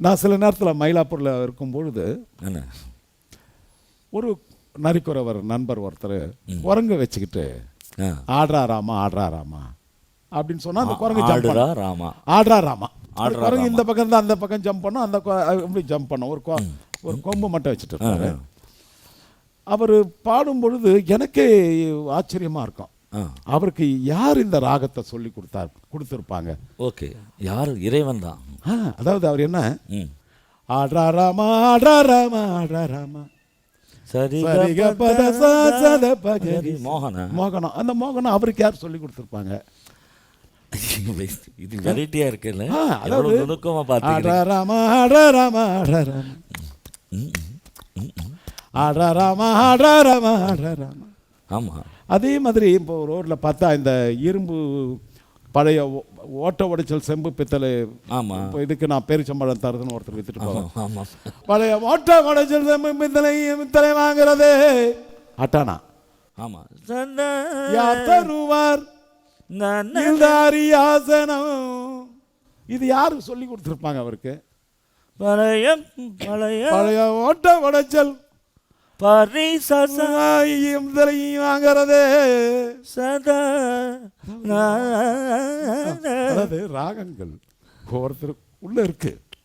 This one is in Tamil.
நான் சில நேரத்தில் மயிலாப்பூரில் இருக்கும் பொழுது என்ன? ஒரு நரிக்குறவர் நண்பர் ஒருத்தர் குரங்கு வச்சுக்கிட்டு. ஆடுறாராமா ஆடுறாராமா அப்படின்னு சொன்னா அந்த குரங்கு ஆடுறா ராமா. ஆடுறா குரங்கு இந்த பக்கம் இருந்து அந்த பக்கம் ஜம்ப் பண்ணும் அந்த இப்படி ஜம்ப் பண்ணும் ஒரு ஒரு கொம்பு மட்டும் வச்சுட்டு அவர் பாடும் பொழுது எனக்கே ஆச்சரியமா இருக்கும். அவருக்கு யார் இந்த ராகத்தை சொல்லி கொடுத்தார் கொடுத்துருப்பாங்க? ஓகே. யார்? இறைவன் தான். அதாவது அவர் என்ன? ம். ஆடுறா ராமா ஆடுறா ராமா ஆடுறா ராமா சரி சரிக பத சா சத பகரி மோகன? மோகனம் அந்த மோகனம் அவருக்கு யார் சொல்லி கொடுத்துருப்பாங்க? இது வெரைட்டியா இருக்குல்ல? எவ்வளவு நுணுக்கமா பாத்துக்கிறீங்க ஆடுறா ராமா ஆடுறா ராமா ஆடுறா ராமா ஆடுறா ராமா ஆடுறா ராமா ஆடுறா ராமா ஆமா. அதே மாதிரி இப்போ ரோட்டில் பார்த்தா இந்த இரும்பு பழைய ஓ- ஓட்ட உடைச்சல் செம்பு பித்தளை. ஆமா. இப்போ இதுக்கு நான் பேரிச்சம்பழம் தருதுன்னு ஒருத்தர் வித்துட்டு ஆமா போவேன் ஆமா. பழைய ஓட்ட உடைச்சல் செம்பு பித்தளை பித்தளை வாங்குறது. அட்டானா. ஆமா. சந்தா. யார் தருவார்? அரியாசனம் இது யாரு சொல்லி கொடுத்துருப்பாங்க அவருக்கு? பழைய பழைய பழைய ஓட்ட உடைச்சல். பித்தளையும் வாங்குறது. சதா அதாவது ராகங்கள் ஒருத்தர் உள்ள இருக்கு.